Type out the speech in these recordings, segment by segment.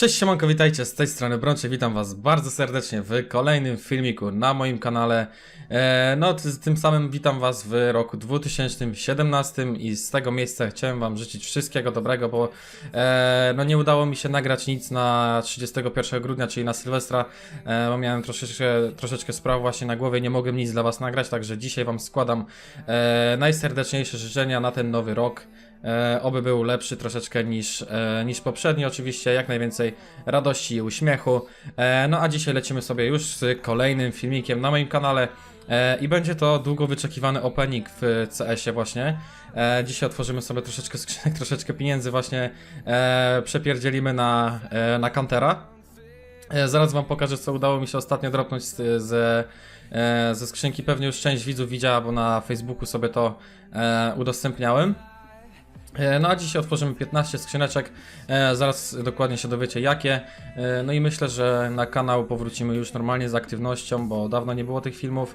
Cześć siemanko, witajcie z tej strony Brącze, witam was bardzo serdecznie w kolejnym filmiku na moim kanale. E, no, ty- tym samym witam was w roku 2017 i z tego miejsca chciałem wam życzyć wszystkiego dobrego, bo e, no nie udało mi się nagrać nic na 31 grudnia, czyli na Sylwestra, e, bo miałem troszeczkę, troszeczkę spraw właśnie na głowie, nie mogłem nic dla was nagrać, także dzisiaj wam składam najserdeczniejsze życzenia na ten nowy rok. E, oby był lepszy troszeczkę niż, e, niż poprzedni, oczywiście, jak najwięcej radości i uśmiechu. E, no a dzisiaj lecimy sobie już z kolejnym filmikiem na moim kanale. E, I będzie to długo wyczekiwany opening w CS-ie właśnie. E, dzisiaj otworzymy sobie troszeczkę skrzynek, troszeczkę pieniędzy właśnie e, przepierdzielimy na, na Kantera. E, Zaraz wam pokażę, co udało mi się ostatnio dropnąć z, z, e, ze skrzynki. Pewnie już część widzów widziała, bo na Facebooku sobie to udostępniałem. E, No a dzisiaj otworzymy 15 skrzyneczek, e, zaraz dokładnie się dowiecie jakie. E, No i myślę, że na kanał powrócimy już normalnie z aktywnością, bo dawno nie było tych filmów,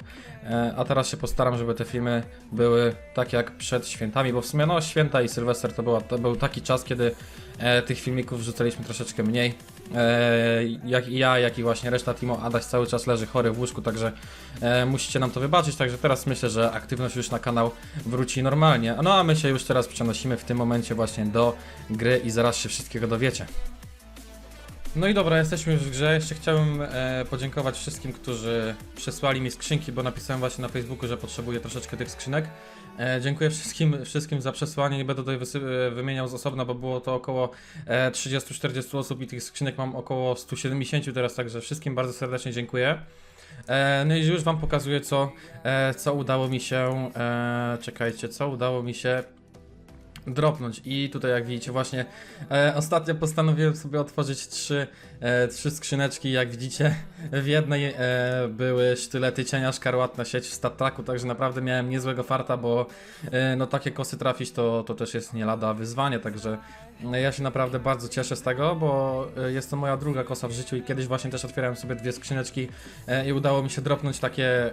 a teraz się postaram, żeby te filmy były tak jak przed świętami, bo w sumie no święta i Sylwester to, była, to był taki czas, kiedy tych filmików wrzucaliśmy troszeczkę mniej. E, jak i ja, jak i właśnie reszta Timo, Adaś cały czas leży chory w łóżku, także e, musicie nam to wybaczyć, także teraz myślę, że aktywność już na kanał wróci normalnie. No a my się już teraz przenosimy w tym momencie właśnie do gry i zaraz się wszystkiego dowiecie. No i dobra, jesteśmy już w grze. Jeszcze chciałem e, podziękować wszystkim, którzy przesłali mi skrzynki, bo napisałem właśnie na Facebooku, że potrzebuję troszeczkę tych skrzynek. E, dziękuję wszystkim, wszystkim za przesłanie. Nie będę tutaj e, wymieniał z osobna, bo było to około e, 30-40 osób i tych skrzynek mam około 170 teraz, także wszystkim bardzo serdecznie dziękuję. E, no i już wam pokazuję, co, e, co udało mi się. E, czekajcie, co udało mi się dropnąć. I tutaj, jak widzicie, właśnie e, ostatnio postanowiłem sobie otworzyć trzy, e, trzy skrzyneczki. Jak widzicie, w jednej e, były sztylety cienia szkarłatna sieć w StatTraku, także naprawdę miałem niezłego farta, bo e, no takie kosy trafić to, to też jest nie lada wyzwanie, także e, ja się naprawdę bardzo cieszę z tego, bo e, jest to moja druga kosa w życiu i kiedyś właśnie też otwierałem sobie dwie skrzyneczki e, i udało mi się dropnąć takie,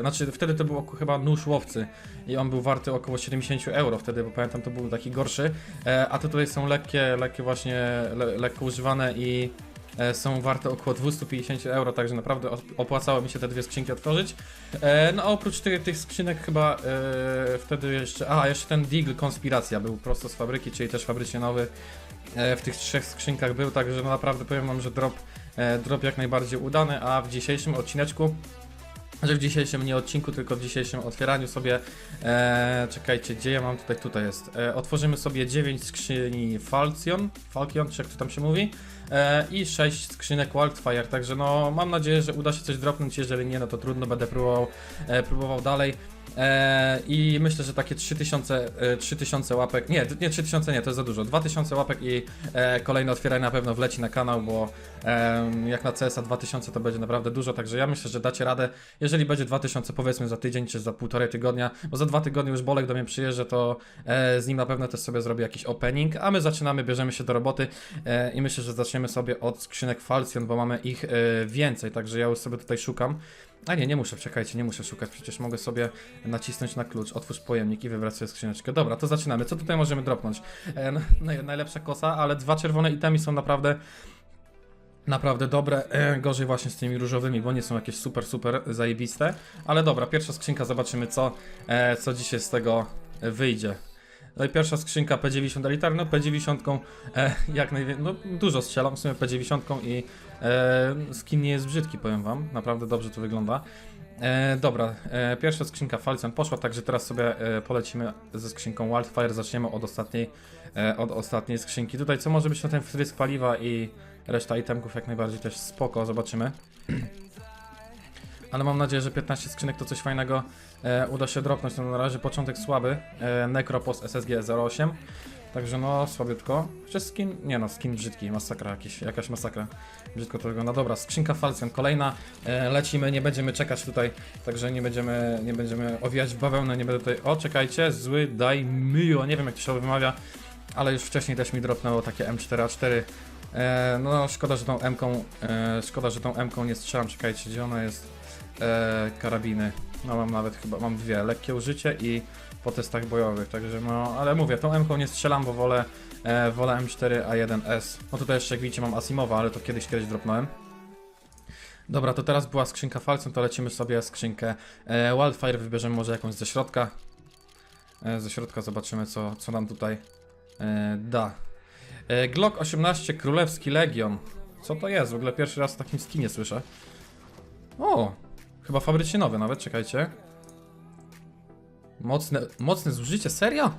znaczy wtedy to był chyba nóż łowcy i on był warty około 70 euro wtedy, bo pamiętam to był taki gorszy, e, a te tutaj są lekkie, lekkie właśnie, le, lekko używane i e, są warte około 250 euro, także naprawdę op- opłacało mi się te dwie skrzynki otworzyć. E, no a oprócz tych, tych skrzynek chyba e, wtedy jeszcze, a jeszcze ten Deagle Konspiracja był prosto z fabryki, czyli też fabrycznie nowy e, w tych trzech skrzynkach był, także no naprawdę powiem wam, że drop, e, drop jak najbardziej udany, a w dzisiejszym odcineczku że w dzisiejszym nie odcinku, tylko w dzisiejszym otwieraniu sobie, e, czekajcie, gdzie ja mam? Tutaj, tutaj jest, e, otworzymy sobie 9 skrzyni Falcon, Falcon, czy jak to tam się mówi, e, i 6 skrzynek Wildfire, także no mam nadzieję, że uda się coś dropnąć, jeżeli nie, no to trudno, będę próbował, e, próbował dalej. E, I myślę, że takie 3000, e, 3000 łapek, nie, nie 3000 nie, to jest za dużo, 2000 łapek i e, kolejne otwieranie na pewno wleci na kanał, bo e, jak na CS-a 2000 to będzie naprawdę dużo, także ja myślę, że dacie radę. Jeżeli będzie 2000 powiedzmy za tydzień czy za półtorej tygodnia, bo za dwa tygodnie już Bolek do mnie przyjeżdża, to e, z nim na pewno też sobie zrobię jakiś opening, a my zaczynamy, bierzemy się do roboty e, i myślę, że zaczniemy sobie od skrzynek Falcon, bo mamy ich e, więcej, także ja już sobie tutaj szukam. A nie, nie muszę, czekajcie, nie muszę szukać, przecież mogę sobie nacisnąć na klucz, otwórz pojemnik i wybrać skrzyneczkę. Dobra, to zaczynamy. Co tutaj możemy dropnąć? E, no, naj- najlepsza kosa, ale dwa czerwone itemy są naprawdę naprawdę dobre, e, gorzej właśnie z tymi różowymi, bo nie są jakieś super, super zajebiste, ale dobra, pierwsza skrzynka, zobaczymy co, e, co dzisiaj z tego wyjdzie. No i pierwsza skrzynka P90 elitar, no P90 e, jak najwięcej, no dużo strzelam w sumie P90 i e, skin nie jest brzydki, powiem wam, naprawdę dobrze to wygląda. E, dobra, e, pierwsza skrzynka Falcon poszła, także teraz sobie e, polecimy ze skrzynką Wildfire, zaczniemy od ostatniej, e, od ostatniej skrzynki. Tutaj co może być na ten wtrysk paliwa i reszta itemków jak najbardziej też spoko, zobaczymy. Ale mam nadzieję, że 15 skrzynek to coś fajnego e, uda się dropnąć. No na razie początek słaby. E, Necropos SSG 08. Także no słabiutko. Czy skin? Nie no, skin brzydki, masakra jakiś, jakaś masakra. Brzydko to wygląda. Dobra, skrzynka Falcon, kolejna. E, lecimy, nie będziemy czekać tutaj, także nie będziemy, nie będziemy owijać bawełnę, nie będę tutaj... O, czekajcie, zły daj myjo, nie wiem jak to się wymawia, ale już wcześniej też mi dropnęło takie M4A4. E, no szkoda, że tą M-ką, e, szkoda, że tą M-ką nie strzelam, czekajcie, gdzie ona jest? E, karabiny. No mam nawet chyba, mam dwie, lekkie użycie i po testach bojowych, także no, ale mówię, tą M-ką nie strzelam, bo wolę, e, wolę M4A1S. No tutaj jeszcze jak widzicie mam Asimowa, ale to kiedyś, kiedyś dropnąłem. Dobra, to teraz była skrzynka Falcon, to lecimy sobie skrzynkę e, Wildfire, wybierzemy może jakąś ze środka. E, ze środka zobaczymy, co, co nam tutaj e, da. E, Glock 18 Królewski Legion. Co to jest? W ogóle pierwszy raz o takim skinie słyszę. O! Chyba fabrycznie nowy nawet, czekajcie. Mocne, mocne zużycie, serio?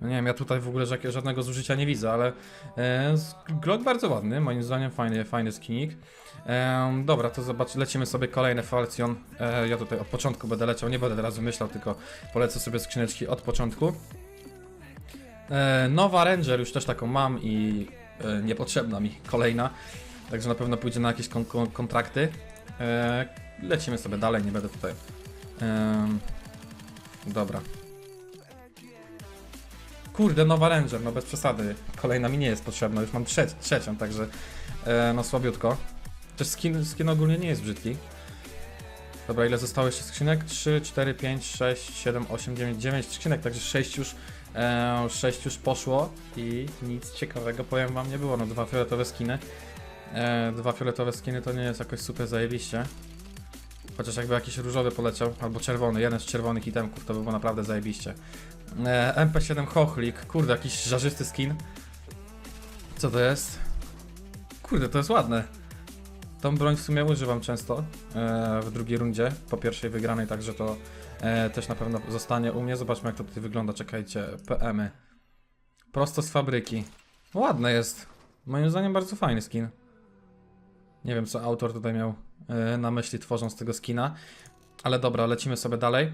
No nie wiem, ja tutaj w ogóle ża- żadnego zużycia nie widzę, ale e, Glock bardzo ładny, moim zdaniem fajny, fajny skinik. E, dobra, to zobacz, lecimy sobie kolejne Falcon. E, ja tutaj od początku będę leciał, nie będę teraz wymyślał, tylko polecę sobie skrzyneczki od początku. E, nowa Ranger, już też taką mam i e, niepotrzebna mi kolejna. Także na pewno pójdzie na jakieś kon kon kontrakty. E, lecimy sobie dalej, nie będę tutaj. Dobra. Kurde, nowa Ranger, no bez przesady. Kolejna mi nie jest potrzebna, już mam trze trzecią, także no słabiutko. Też skin, skin ogólnie nie jest brzydki. Dobra, ile zostało jeszcze skrzynek? 3, 4, 5, 6, 7, 8, 9, 9 skrzynek, także 6 już, e, 6 już poszło i nic ciekawego powiem wam nie było. No dwa fioletowe skiny. E, dwa fioletowe skiny to nie jest jakoś super zajebiście. Chociaż jakby jakiś różowy poleciał, albo czerwony, jeden z czerwonych itemków, to by było naprawdę zajebiście. E, MP7 Chochlik, kurde, jakiś żarzysty skin. Co to jest? Kurde, to jest ładne. Tą broń w sumie używam często e, w drugiej rundzie, po pierwszej wygranej, także to e, też na pewno zostanie u mnie. Zobaczmy jak to tutaj wygląda, czekajcie, PM-y. Prosto z fabryki. Ładne jest. Moim zdaniem bardzo fajny skin. Nie wiem co autor tutaj miał e, na myśli tworząc tego skina. Ale dobra, lecimy sobie dalej.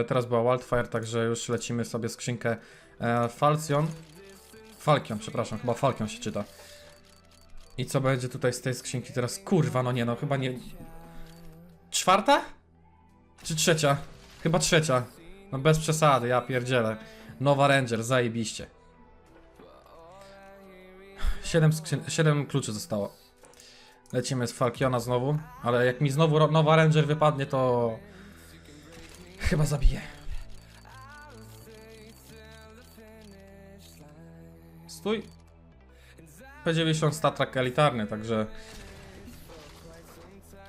E, teraz była Wildfire, także już lecimy sobie skrzynkę e, Falcon. Falkion, przepraszam, chyba Falkion się czyta. I co będzie tutaj z tej skrzynki teraz? Kurwa, no nie no, chyba nie... Czwarta? Czy trzecia? Chyba trzecia. No bez przesady, ja pierdzielę. Nowa Ranger, zajebiście. 7, skrzyn- 7 kluczy zostało. Lecimy z Falkiona znowu, ale jak mi znowu nowa Ranger wypadnie, to chyba zabiję. Stój. P90 Statrak elitarny, także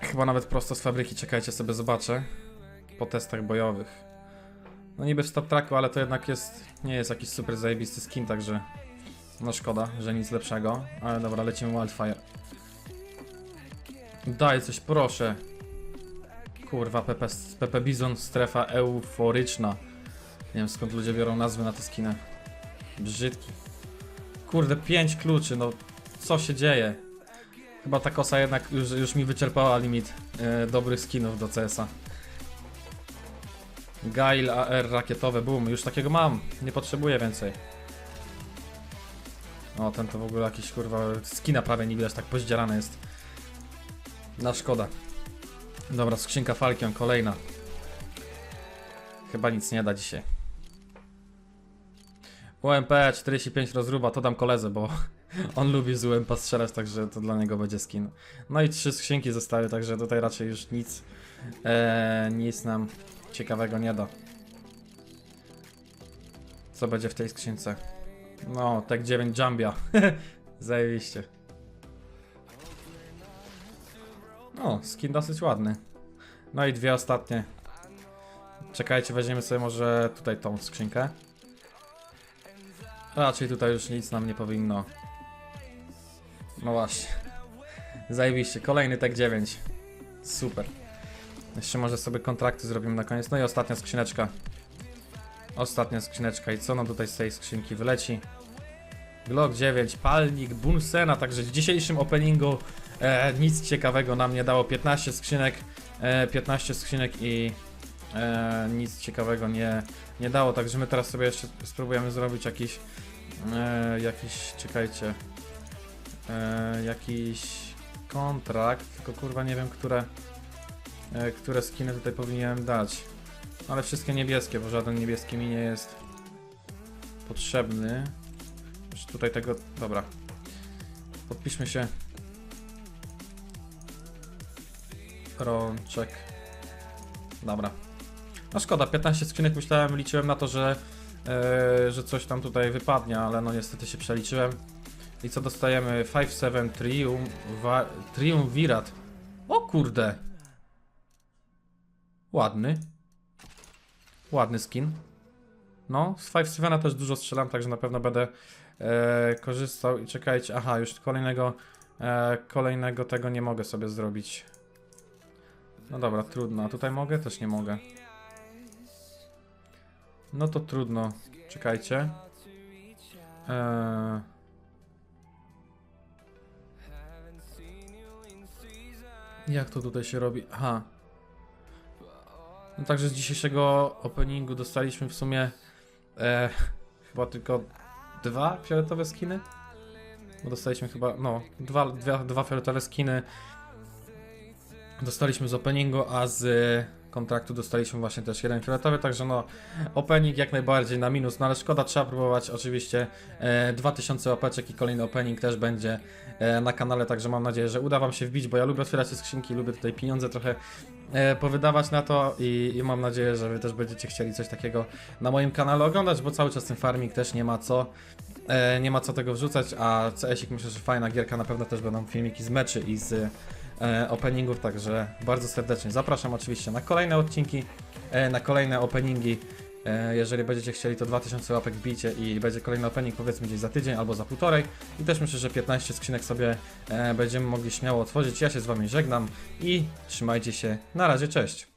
chyba nawet prosto z fabryki, czekajcie sobie zobaczę po testach bojowych. No niby w Statraku, ale to jednak jest nie jest jakiś super zajebisty skin, także no szkoda, że nic lepszego, ale dobra, lecimy Wildfire. Daj coś, proszę. Kurwa, Pepe, Pepe Bizon, strefa euforyczna. Nie wiem skąd ludzie biorą nazwy na te skiny. Brzydki. Kurde, 5 kluczy, no co się dzieje? Chyba ta kosa jednak już, już mi wyczerpała limit e, dobrych skinów do CS-a. Gail AR rakietowe, boom, już takiego mam, nie potrzebuję więcej. O, ten to w ogóle jakiś kurwa skina prawie nie widać, tak pozdzierany jest. Na szkoda. Dobra, skrzynka Falkion, kolejna. Chyba nic nie da dzisiaj. UMP 45 rozruba, to dam koledze, bo on lubi z UMP strzelać, także to dla niego będzie skin. No i trzy skrzynki zostały, także tutaj raczej już nic, e, nic nam ciekawego nie da. Co będzie w tej skrzynce? No, Tek 9 Jambia. Zajebiście. O, skin dosyć ładny. No i dwie ostatnie. Czekajcie, weźmiemy sobie może tutaj tą skrzynkę. Raczej tutaj już nic nam nie powinno. No właśnie. Zajebiście, kolejny Tek 9. Super. Jeszcze może sobie kontrakty zrobimy na koniec. No i ostatnia skrzyneczka. Ostatnia skrzyneczka. I co nam tutaj z tej skrzynki wyleci? Glock 9, palnik, Bunsena, także w dzisiejszym openingu e, nic ciekawego nam nie dało. 15 skrzynek, e, 15 skrzynek i e, nic ciekawego nie, nie dało. Także my teraz sobie jeszcze spróbujemy zrobić jakiś, e, jakiś, czekajcie, e, jakiś kontrakt, tylko kurwa nie wiem, które, e, które skiny tutaj powinienem dać. Ale wszystkie niebieskie, bo żaden niebieski mi nie jest potrzebny. Już tutaj tego. Dobra. Podpiszmy się. Rączek. Dobra. No szkoda, 15 skrzynek myślałem, liczyłem na to, że, e, że coś tam tutaj wypadnie, ale no niestety się przeliczyłem. I co dostajemy? 5-7 Triumva- Triumvirat. O kurde! Ładny. Ładny skin. No, z 5-7 też dużo strzelam, także na pewno będę e, korzystał. I czekajcie, aha, już kolejnego, e, kolejnego tego nie mogę sobie zrobić. No dobra, trudno. A tutaj mogę? Też nie mogę. No to trudno. Czekajcie. Eee... Jak to tutaj się robi? Aha. No także z dzisiejszego openingu dostaliśmy w sumie e, chyba tylko dwa fioletowe skiny. Bo dostaliśmy chyba, no, dwa, dwa, dwa fioletowe skiny dostaliśmy z openingu, a z kontraktu dostaliśmy właśnie też jeden fioletowy, także no opening jak najbardziej na minus, no ale szkoda, trzeba próbować oczywiście e, 2000 łapeczek i kolejny opening też będzie e, na kanale, także mam nadzieję, że uda wam się wbić, bo ja lubię otwierać te skrzynki, lubię tutaj pieniądze trochę e, powydawać na to i, i mam nadzieję, że wy też będziecie chcieli coś takiego na moim kanale oglądać, bo cały czas ten farming też nie ma co e, nie ma co tego wrzucać, a CS-ik myślę, że fajna gierka, na pewno też będą filmiki z meczy i z openingów, także bardzo serdecznie zapraszam oczywiście na kolejne odcinki, e, na kolejne openingi. E, jeżeli będziecie chcieli, to 2000 łapek wbijcie i będzie kolejny opening powiedzmy gdzieś za tydzień albo za półtorej. I też myślę, że 15 skrzynek sobie e, będziemy mogli śmiało otworzyć. Ja się z Wami żegnam i trzymajcie się. Na razie, cześć.